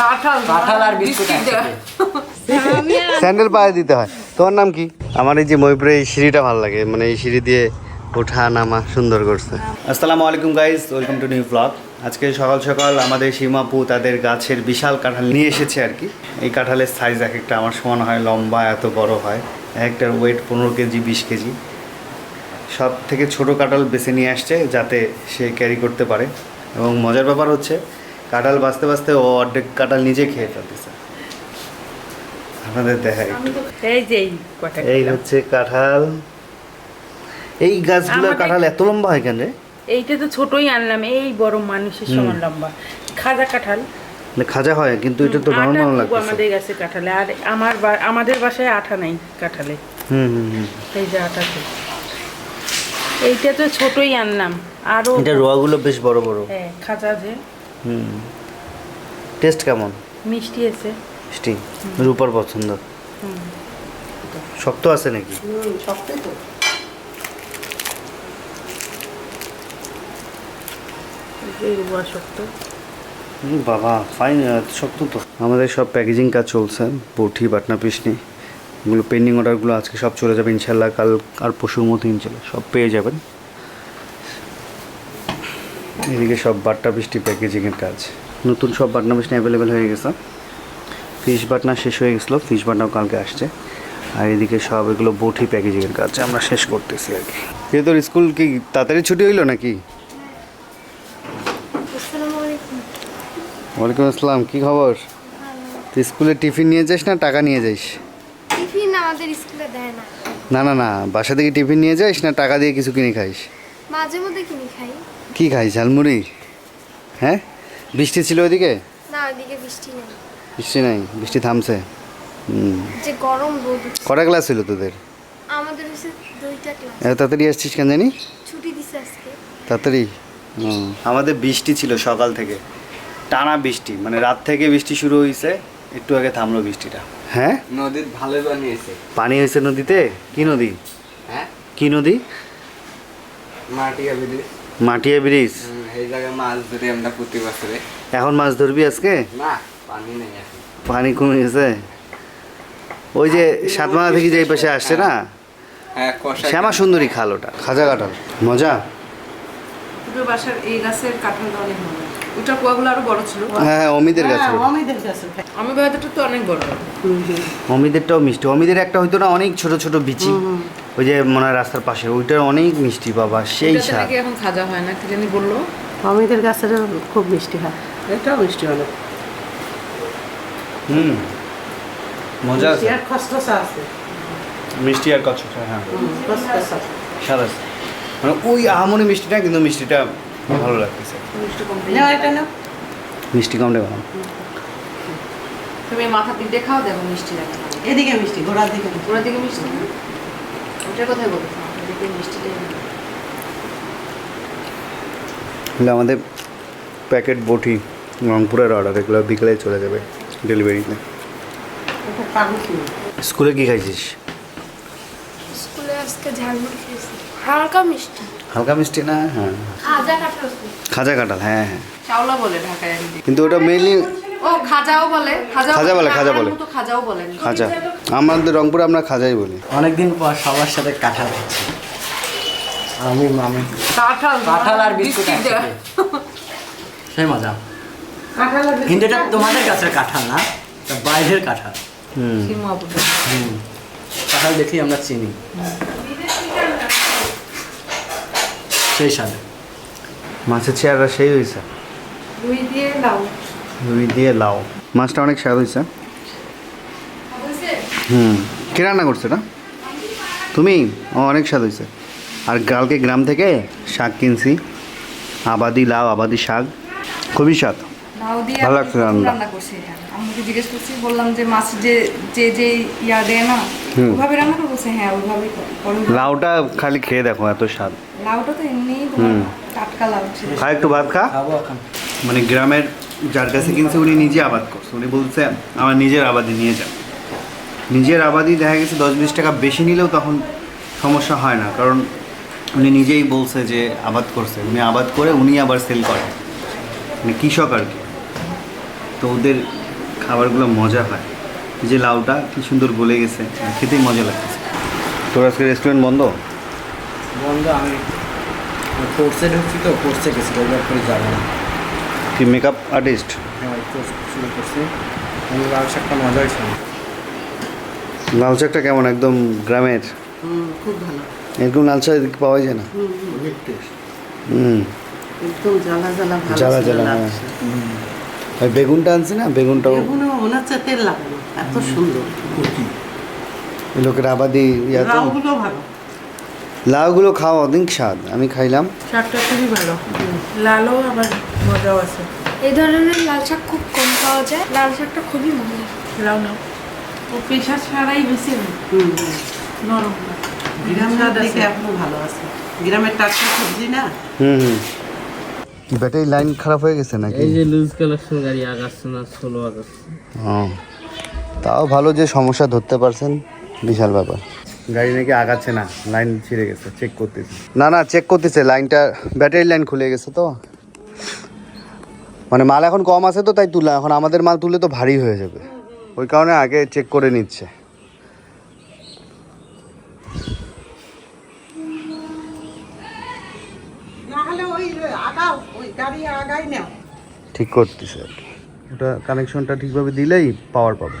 কাঁঠাল কাঁঠাল আর biscuit sandal পায়ে দিতে হয়। তোমার নাম কি? আমার এই যে ময়ূপুরে এই সিঁড়িটা ভালো লাগে। মানে এই সিঁড়ি দিয়ে ওঠা নামা সুন্দর করছে আসসালামু আলাইকুম guys welcome to new blog আজকে সকাল সকাল আমাদের সীমাপু তাদের গাছের বিশাল কাঁঠাল নিয়ে এসেছে আর কি। এই কাঁঠালের সাইজ এক একটা আমার সমান হয় লম্বা এত বড় হয়। এক একটার ওয়েট পনেরো কেজি বিশ কেজি। সব থেকে ছোট কাঁঠাল বেছে নিয়ে আসছে যাতে সে ক্যারি করতে পারে। এবং মজার ব্যাপার হচ্ছে কাঁঠাল বাঁচতে বাঁচতে ও অর্ধেক কাঁঠাল নিজে খেয়ে ফেলতেছে। আপনাদের দেখায় এই যে। হচ্ছে কাঁঠাল। এই গাছগুলোর কাঁঠাল এত লম্বা হয় কেন রে? এইটা তো ছোটই আনলাম এই বড় মানুষের সমান লম্বা। খাজা কাঁঠাল। মানে খাজা হয় কিন্তু এটা তো আটা নরম নরম খুব আমাদের গাছে কাঁঠালে। আর আমার আমাদের বাসায় আঠা নাই কাঁঠালে। হুম হুম এই যে খুব। এইটা তো ছোটই আনলাম। আরও এটা রোয়াগুলো বেশ বড় বড়। হ্যাঁ খাজা যে। হুম। টেস্ট কেমন? মিষ্টি আছে। মিষ্টি? রূপার পছন্দ। হুম। শক্ত আছে নাকি? শক্ত হুম, বাবা ফাইন শক্ত তো। আমাদের সব প্যাকেজিং কাজ চলছে বটি বাটনা পিসনি এগুলো পেন্ডিং অর্ডারগুলো আজকে সব চলে যাবে ইনশাল্লাহ কাল আর পশুর মতো ইনশাল্লাহ সব পেয়ে যাবেন। এদিকে সব বাটনা পিসটি প্যাকেজিংয়ের কাজ। নতুন সব বাটনা পিসনি অ্যাভেলেবেল হয়ে গেছে। ফিশ বাটনা শেষ হয়ে গেছিল ফিশ বাটনাও কালকে আসছে। আর এদিকে সব এগুলো বটি প্যাকেজিংয়ের কাজ আমরা শেষ করতেছি আর কি। এ তোর স্কুল কি তাড়াতাড়ি ছুটি হইল নাকি? আসসালামু আলাইকুম। ওয়ালাইকুম আসসালাম কি খবর? তুই স্কুলে টিফিন নিয়ে যাস না টাকা নিয়ে যাস টিফিন আমাদের স্কুলে দেয় না। না না না বাসা থেকে টিফিন নিয়ে যাস না টাকা দিয়ে কিছু কিনে খাইস? মাঝে মধ্যে কিনে খাই। কি খাই ঝালমুড়ি হ্যাঁ? বৃষ্টি ছিল ওইদিকে? না ওইদিকে বৃষ্টি নেই। বৃষ্টি নাই বৃষ্টি থামছে। যে গরম রোদ কটা ক্লাস ছিল তোদের? আমাদের হচ্ছে দুইটা ক্লাস। এত তাড়াতাড়ি আসছিস কেন জানি? ছুটি দিছে আজকে। তাড়াতাড়ি? আমাদের বৃষ্টি ছিল সকাল থেকে। টানা বৃষ্টি মানে রাত থেকে বৃষ্টি শুরু হয়েছে একটু আগে থামলো বৃষ্টিটা। হ্যাঁ? নদীর ভালোই বানিয়েছে পানি হয়েছে নদীতে? কি নদী? হ্যাঁ? কি নদী? মাটিয়া ব্রিজ। মাটিয়া ব্রিজ? এই জায়গায় মাছ ধরি আমরা প্রতি বছরে। এখন মাছ ধরবি আজকে? না পানি নেই পানি কমে গেছে ওই যে সাতমাথা থেকে যে এই পাশে আসছে না? হ্যাঁ শ্যামা সুন্দরী খাল ওটা। খাজা কাটাল মজা? দুটো বাসার এই গাছের কাঁঠালটা অনেক ভালো ওটা কুয়াগুলো আরও বড় ছিল। হ্যাঁ হ্যাঁ অমিদের গাছ ওটা। আমি তো অনেক বড়। অমিদেরটাও মিষ্টি। অমিদের একটা হয়তো না অনেক ছোট ছোট বিচি। ওই যে মনে রাস্তার পাশে। ওইটা অনেক মিষ্টি বাবা সেই স্বাদ। এখন খাজা হয় না কি জানি বলল। অমিদের গাছের খুব মিষ্টি হয়। এটাও মিষ্টি হলো। হুম মজা আছে। খসখসা আছে। মিষ্টি আর কচ্ছ হ্যাঁ। স্বাদ আছে মানে ওই আহামনি মিষ্টিটা কিন্তু মিষ্টিটা ভালো লাগতেছে। মিষ্টি কম দেবো। তুমি মাথা দিক দিয়ে খাও দেখো মিষ্টি লাগে এদিকে মিষ্টি ঘোড়ার দিকে ওরা দিকে মিষ্টি? ওটার কথাই দেয় আমাদের প্যাকেট বটি রংপুরের অর্ডার এগুলো বিকেলে চলে যাবে ডেলিভারিতে স্কুলে কি খাইছিস? স্কুলে আজকে ঝালমুড়ি খেয়েছি। হালকা মিষ্টি। হালকা মিষ্টি না? হ্যাঁ। খাজা কাঁঠাল খাজা কাঁঠাল হ্যাঁ হ্যাঁ। চাওলা বলে ঢাকায় কিন্তু ওটা মেনলি ও খাজাও বলে। খাজা বলে, খাজা বলে। খাজাও বলেন খাজা। আমাদের রংপুরে আমরা খাজাই বলি। অনেকদিন পর সবার সাথে কাঁঠাল খাচ্ছি। আমি মামি। কাঁঠাল কাঁঠাল আর বিস্কুট সেই মজা। কিন্তু এটা তোমাদের কাছের কাঁঠাল না? বাইরের কাঁঠাল। হুম হুম। কাঁঠাল দেখি আমরা চিনি। সেই সাথে মাছের চেয়ারটা সেই হয়েছে রুই দিয়ে লাউ। রুই দিয়ে লাউ। মাছটা অনেক স্বাদ হয়েছে হুম। কে রান্না করছে না তুমি? ও অনেক স্বাদ হয়েছে আর কালকে গ্রাম থেকে শাক কিনছি। আবাদি লাউ আবাদি শাক। খুবই স্বাদ। লাউ দিয়ে ভালো আমি লাগছে রান্না। রান্না করছি হ্যাঁ। আম্মুকে জিজ্ঞেস করছি বললাম যে মাছ যে যে যে ইয়া দেয় না হুম। ওইভাবে রান্না করে? বলছে হ্যাঁ ওইভাবেই করো। করো লাউটা খালি খেয়ে দেখো এত স্বাদ। লাউটা তো এমনিই হুম। টাটকা লাউ খা একটু ভাত খা। মানে গ্রামের যার কাছে কিনছে উনি নিজে আবাদ করছে। উনি বলছে আমার নিজের আবাদি নিয়ে যান নিজের আবাদি দেখা গেছে দশ বিশ টাকা বেশি নিলেও তখন সমস্যা হয় না। কারণ উনি নিজেই বলছে যে আবাদ করছে। উনি আবাদ করে উনি আবার সেল করেন। মানে কৃষক আর কি। তো ওদের খাবারগুলো মজা হয়। যে লাউটা কি সুন্দর গলে গেছে। খেতেই মজা লাগতেছে। তোর আজকে রেস্টুরেন্ট বন্ধ? বন্ধ আমি কোর্সে ঢুকছি তো কোর্সে গেছি রোববার করে যাব। না কি মেকআপ আর্টিস্ট হ্যাঁ কোর্স শুরু করছি। আমি লাল শাকটা মজা হয়েছে লাল শাকটা কেমন? একদম গ্রামের? খুব ভালো। এরকম লাল শাক এদিকে পাওয়া যায় না? হুম একদম জ্বালা জ্বালা ভালো জ্বালা জ্বালা হ্যাঁ। লাগছে। আর বেগুনটা আনছি না? বেগুনটাও এগুলো মনে হচ্ছে তেল লাগানো এত সুন্দর। লোকের আবাদি লাউগুলো ভালো। লাউগুলো খাওয়া অনেক স্বাদ আমি খাইলাম। শাকটা খুবই ভালো। লালও আবার মজাও আছে। এই ধরনের লাল শাক খুব কম পাওয়া যায়। লাল শাকটা খুবই মজা লাউ নাও ও পেশা ছাড়াই বেশি নরম গ্রামের দিকে এখনও ভালো আছে। গ্রামের টাটকা সবজি না? হুম হুম। ব্যাটারি লাইন খারাপ হয়ে গেছে নাকি? এই যে লুজ কালেকশন গাড়ি আগাচ্ছে না ষোলো আগাচ্ছে ও তাও ভালো যে সমস্যা ধরতে পারছেন বিশাল ব্যাপার। গাড়ি নাকি আগাচ্ছে না লাইন ছিঁড়ে গেছে চেক করতেছে। না না চেক করতেছে লাইনটা ব্যাটারি লাইন খুলে গেছে তো। মানে মাল এখন কম আছে তো তাই তুলা এখন আমাদের মাল তুলে তো ভারী হয়ে যাবে। ওই কারণে আগে চেক করে নিচ্ছে। গাড়ি আগাই নাও। ঠিক করতেছে ওটা কানেকশনটা ঠিকভাবে দিলেই পাওয়ার পাবে।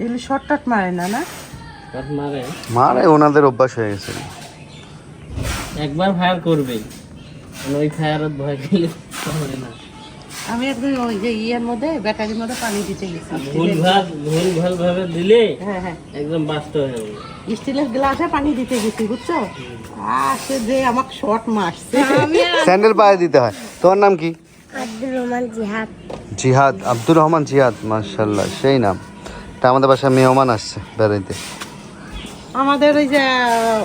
এগুলো শর্টকাট মারে না না? মারে। মারে ওনাদের অভ্যাস হয়ে গেছে। একবার ফায়ার করবেই। মানে ওই ফায়ারত ভয় খেলে হবে না। আমি একদম ওই যে ইয়ের মধ্যে ব্যাটারির মধ্যে পানি দিতে গেছি। ভুল ভুল ভালো ভাবে দিলে হ্যাঁ হ্যাঁ। একদম বাস্তব হয়ে যাবে। স্টিলের গ্লাসে পানি দিতে গেছি বুঝছ? আসে যে আমাকে শর্ট মারছে। স্যান্ডেল পায়ে দিতে হয়। তোমার নাম কি? আব্দুর রহমান জিহাদ। জিহাদ আব্দুর রহমান জিহাদ মার্শাল্লাহ সেই নাম। তা আমাদের বাসায় মেহমান আসছে বেড়াইতে। আমাদের ওই যে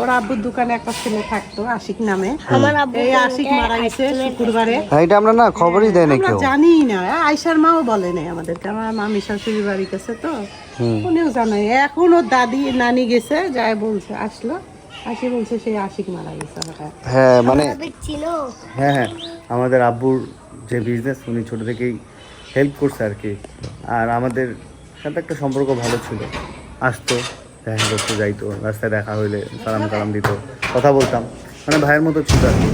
ওর আব্বুর দোকানে একটা ছেলে থাকতো আশিক নামে। আমার আব্বু এই আশিক মারা গেছে শুক্রবারে। হ্যাঁ, এটা আমরা না খবরই দেয় না কেউ। জানি না। আয়শার মাও বলে নাই আমাদেরকে। আমার মামি শাশুড়ি বাড়ি গেছে তো। উনিও জানে এখন ওর দাদি নানি গেছে যাই বলছে আসলো। আসি বলছে সেই আশিক মারা গেছে হ্যাঁ মানে ছিল। হ্যাঁ হ্যাঁ। আমাদের আব্বুর যে বিজনেস উনি ছোট থেকেই হেল্প করছে আর কি। আর আমাদের সাথে একটা সম্পর্ক ভালো ছিল। আসতো। দেখা করতে যাইতো রাস্তায় দেখা হইলে সালাম কালাম দিত কথা বলতাম। মানে ভাইয়ের মতো ছিল আর কি।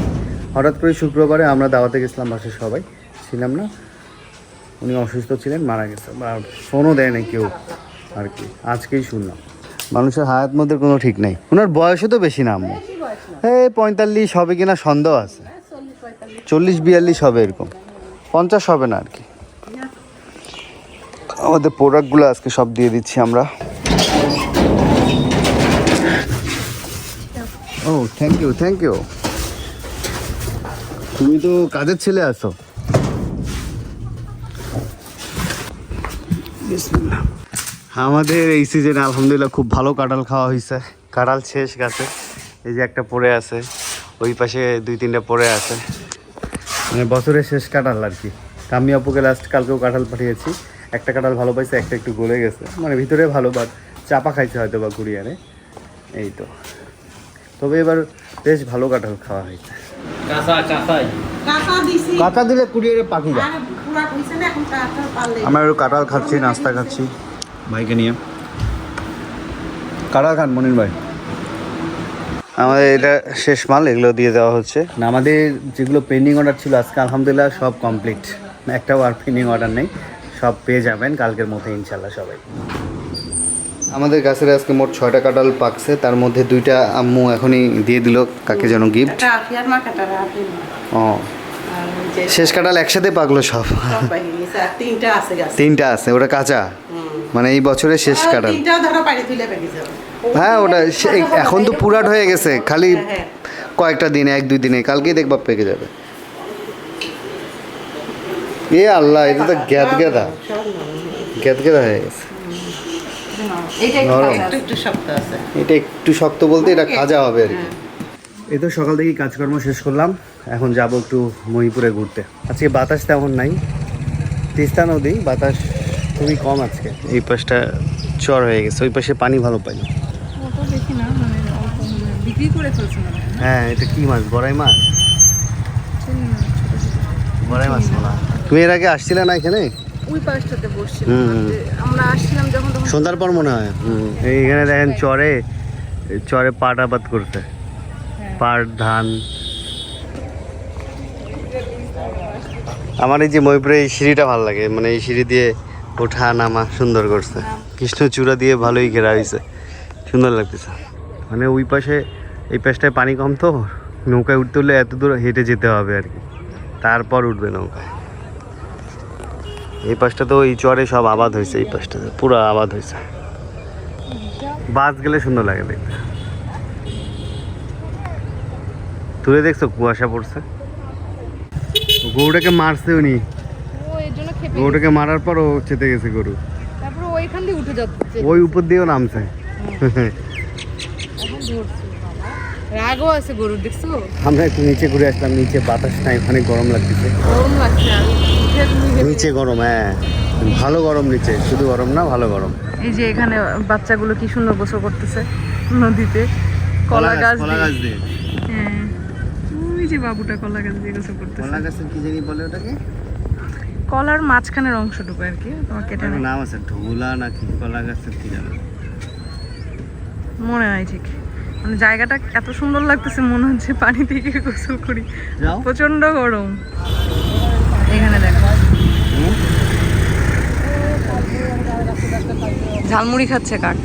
হঠাৎ করে শুক্রবারে আমরা দাওয়াতে গেছিলাম বাসে সবাই ছিলাম না। উনি অসুস্থ ছিলেন মারা গেছে। বা ফোনও দেয় না কেউ আর কি। আজকেই শুনলাম। মানুষের হায়াত মধ্যে কোনো ঠিক নেই। ওনার বয়সও তো বেশি না আম্মু। এই পঁয়তাল্লিশ হবে কিনা সন্দেহ আছে। চল্লিশ বিয়াল্লিশ হবে এরকম। পঞ্চাশ হবে না আর কি। আমাদের প্রোডাক্টগুলো আজকে সব দিয়ে দিচ্ছি আমরা। ও থ্যাংক ইউ থ্যাংক ইউ তুমি তো কাজের ছেলে আছো। আমাদের এই সিজনে আলহামদুলিল্লাহ খুব ভালো কাঁঠাল খাওয়া হয়েছে। কাঁঠাল শেষ গাছে। এই যে একটা পড়ে আছে। ওই পাশে দুই তিনটা পড়ে আছে। মানে বছরের শেষ কাঁঠাল আর কি। আমি আপুকে লাস্ট কালকেও কাঁঠাল পাঠিয়েছি। একটা কাঁঠাল ভালো পাইছে একটা একটু গলে গেছে। মানে ভিতরে ভালো বাট চাপা খাইছে হয়তো বা কুড়িয়ারে এই তো। তবে এবার বেশ ভালো কাঁঠাল খাওয়া হয়েছে। কাঁচা দিলে কুড়িয়ারে পাখি যায় আমরা একটু কাঁঠাল খাচ্ছি নাস্তা খাচ্ছি। ভাইকে নিয়ে। কাঁঠাল খান মনির ভাই। আমাদের এটা শেষ মাল এগুলো দিয়ে দেওয়া হচ্ছে। না আমাদের যেগুলো পেন্ডিং অর্ডার ছিল আজকে আলহামদুলিল্লাহ সব কমপ্লিট একটাও আর পেন্ডিং অর্ডার নেই। সব পেয়ে যাবেন কালকের মধ্যে ইনশাল্লাহ সবাই। আমাদের গাছের আজকে মোট ছয়টা কাঁঠাল পাকছে তার মধ্যে দুইটা আম্মু এখনই দিয়ে দিল কাকে যেন গিফট ও। শেষ কাঁঠাল একসাথে পাকলো সব। তিনটা আছে তিনটা আছে ওটা কাঁচা? মানে এই বছরের শেষ কাঁঠাল। হ্যাঁ ওটা এখন তো পুরাট হয়ে গেছে খালি হ্যাঁ। কয়েকটা দিনে এক দুই দিনে কালকেই দেখবা পেকে যাবে। এ আল্লাহ এটা তো গ্যাদ গেদা গ্যাদ গেদা হয়ে গেছে এইটা একটু নরম। একটু একটু শক্ত আছে এটা একটু শক্ত বলতে এটা খাজা হবে আর কি। এই তো সকাল থেকেই কাজকর্ম শেষ করলাম। এখন যাব একটু মহিপুরে ঘুরতে। আজকে বাতাস তেমন নাই। তিস্তা নদী বাতাস খুবই কম আজকে। এই পাশটা চর হয়ে গেছে। ওই পাশে পানি ভালো পাই মানে অল্প বিক্রি করে ফেলছে হয় হ্যাঁ এটা কি মাছ? বড়াই মাছ? বড়াই মাছ বলা। তুমি এর আগে আসছিলে না এখানে? ওই পাশটাতে বসছিলাম হুম, হুম। যে আমরা আসছিলাম যখন তখন সন্ধ্যার পর মনে হয়। এইখানে দেখেন চরে চরে পাট আবাদ করতে পাট ধান। আমার এই যে ময়ূপুরে এই সিঁড়িটা ভালো লাগে। মানে এই সিঁড়ি দিয়ে ওঠা নামা সুন্দর করছে। কৃষ্ণচূড়া দিয়ে ভালোই ঘেরা হয়েছে। সুন্দর লাগতেছে। মানে ওই পাশে এই পাশটায় পানি কম তো। নৌকায় উঠতে হলে এত দূর হেঁটে যেতে হবে আর কি। তারপর উঠবে নৌকায়। এই পাশটা তো এই চরে সব আবাদ হয়েছে এই পাশটাতে পুরো আবাদ হয়েছে। বাস গেলে সুন্দর লাগে দেখতে। তুলে দেখছ কুয়াশা পড়ছে? গরুটাকে মারছে উনি। গরুটাকে মারার পর ও চেতে গেছে গরু। ওই উপর দিয়েও নামছে। রাগও আছে দেখছ? আমরা একটু নিচে ঘুরে আসলাম নিচে বাতাস নাই ওখানে গরম লাগতেছে। গরম লাগছে নিচে গরম হ্যাঁ। ভালো গরম নিচে শুধু গরম না ভালো গরম। এই যে এখানে বাচ্চাগুলো কি সুন্দর গোসল করতেছে নদীতে। কলা গাছ কলা গাছ দিয়ে। হ্যাঁ। ওই যে বাবুটা কলা গাছ দিয়ে গোসল করতেছে। কলা গাছের কি জানি বলে ওটাকে? কলার মাঝখানের অংশটুকু আর কি একটা নেই। নাম আছে ঢোলা নাকি কলা গাছের কি জানো। মনে নাই ঠিক। মানে জায়গাটা এত সুন্দর লাগতেছে মনে হচ্ছে পানি থেকে গোসল করি। প্রচণ্ড গরম এখানে দেখো হুম? ঝালমুড়ি খাচ্ছে কাক।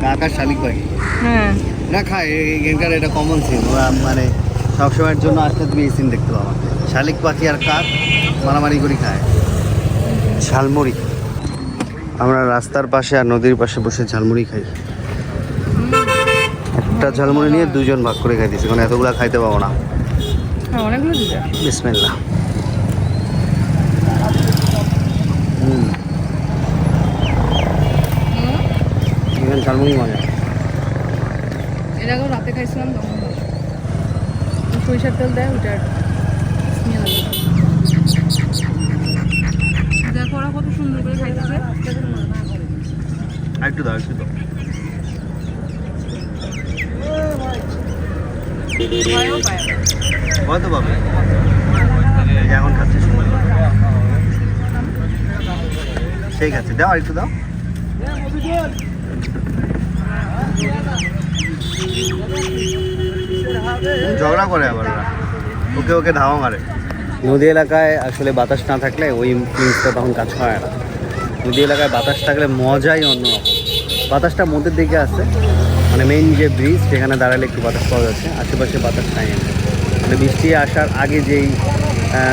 কাকা শালিক পাখি হ্যাঁ। না খায় এই- এখানকার এটা কমন সিন ওরা মানে সবসময়ের জন্য আসলে তুমি এই সিন দেখতে পাবা। শালিক পাখি আর কাক মারামারি করে খায়। ঝালমুড়ি। আমরা রাস্তার পাশে আর নদীর পাশে বসে ঝালমুড়ি খাই। একটা ঝালমুড়ি নিয়ে দুজন ভাগ করে খাই খাইতেছি। কারণ এতগুলা খাইতে পাবো না। হ্যাঁ অনেকগুলো দিতে এখানে ঝালমুড়ি মজা। এর আগেও রাতে খাইছিলাম তখন সরিষার তেল দেয় ওটার দেখো ওরা কত সুন্দর করে খাইতেছে। একটু দাও একটু দাও। কত পাবে। এখন খাচ্ছে সুন্দর সেই খাচ্ছে। দাও আর একটু দাও। ঝগড়া করে আবার ওকে ওকে ধাওয়া মারে। নদী এলাকায় আসলে বাতাস না থাকলে ওই জিনিসটা তখন কাজ হয় না। নদী এলাকায় বাতাস থাকলে মজাই অন্যরকম বাতাসটা মধ্যের দিকে আছে মানে মেইন যে ব্রিজ সেখানে দাঁড়ালে একটু বাতাস পাওয়া যাচ্ছে আশেপাশে বাতাস নাই মানে বৃষ্টি আসার আগে যেই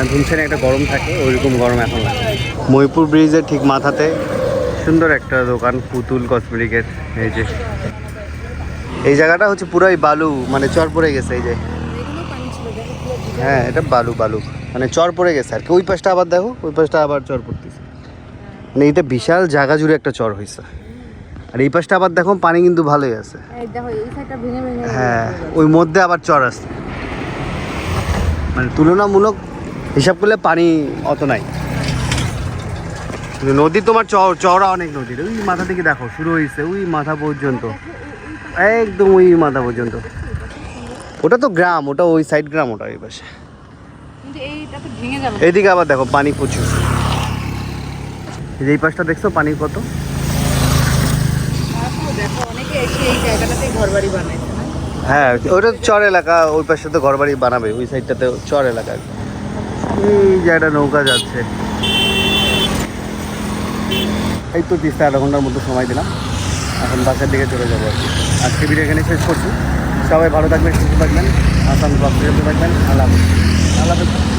ধুমছেনে একটা গরম থাকে ওইরকম গরম এখন লাগে। মইপুর ব্রিজের ঠিক মাথাতে সুন্দর একটা দোকান পুতুল কসমেটিকের এই যে। এই জায়গাটা হচ্ছে পুরোই বালু মানে চর পড়ে গেছে এই যে। হ্যাঁ এটা বালু বালু। মানে চর পড়ে গেছে আর কি। ওই পাশটা আবার দেখো ওই পাশটা আবার চর পড়তেছে। মানে এটা বিশাল জায়গা জুড়ে একটা চর হয়েছে আর এই পাশটা আবার দেখো পানি কিন্তু ভালোই আছে। হ্যাঁ ওই মধ্যে আবার চর আছে। মানে তুলনামূলক হিসাব করলে পানি অত নাই। নদী তোমার চওড়া অনেক নদীর। ওই মাথা থেকে দেখো শুরু হয়েছে ওই মাথা পর্যন্ত। একদম ওই মাথা পর্যন্ত। ওটা তো গ্রাম ওটা ওই সাইড গ্রাম ওটা ওই পাশে। এইদিকে আবার দেখো পানি প্রচুর। এই যে এই পাশটা দেখছ পানি কত? এই ঘর বাড়ি হ্যাঁ ওটা চর এলাকা ওই পাশে তো ঘরবাড়ি বানাবে ওই সাইডটাতে চর এলাকা। এই যে একটা নৌকা যাচ্ছে। এই তো তিস্তা আধা ঘণ্টার মধ্যে সময় দিলাম এখন বাসের দিকে চলে যাব আর কি আজকে ভিডিও এখানে শেষ করছি সবাই ভালো থাকবেন, সুস্থ থাকবেন, আসাম থাকবেন আল্লাহ। আল্লাহ।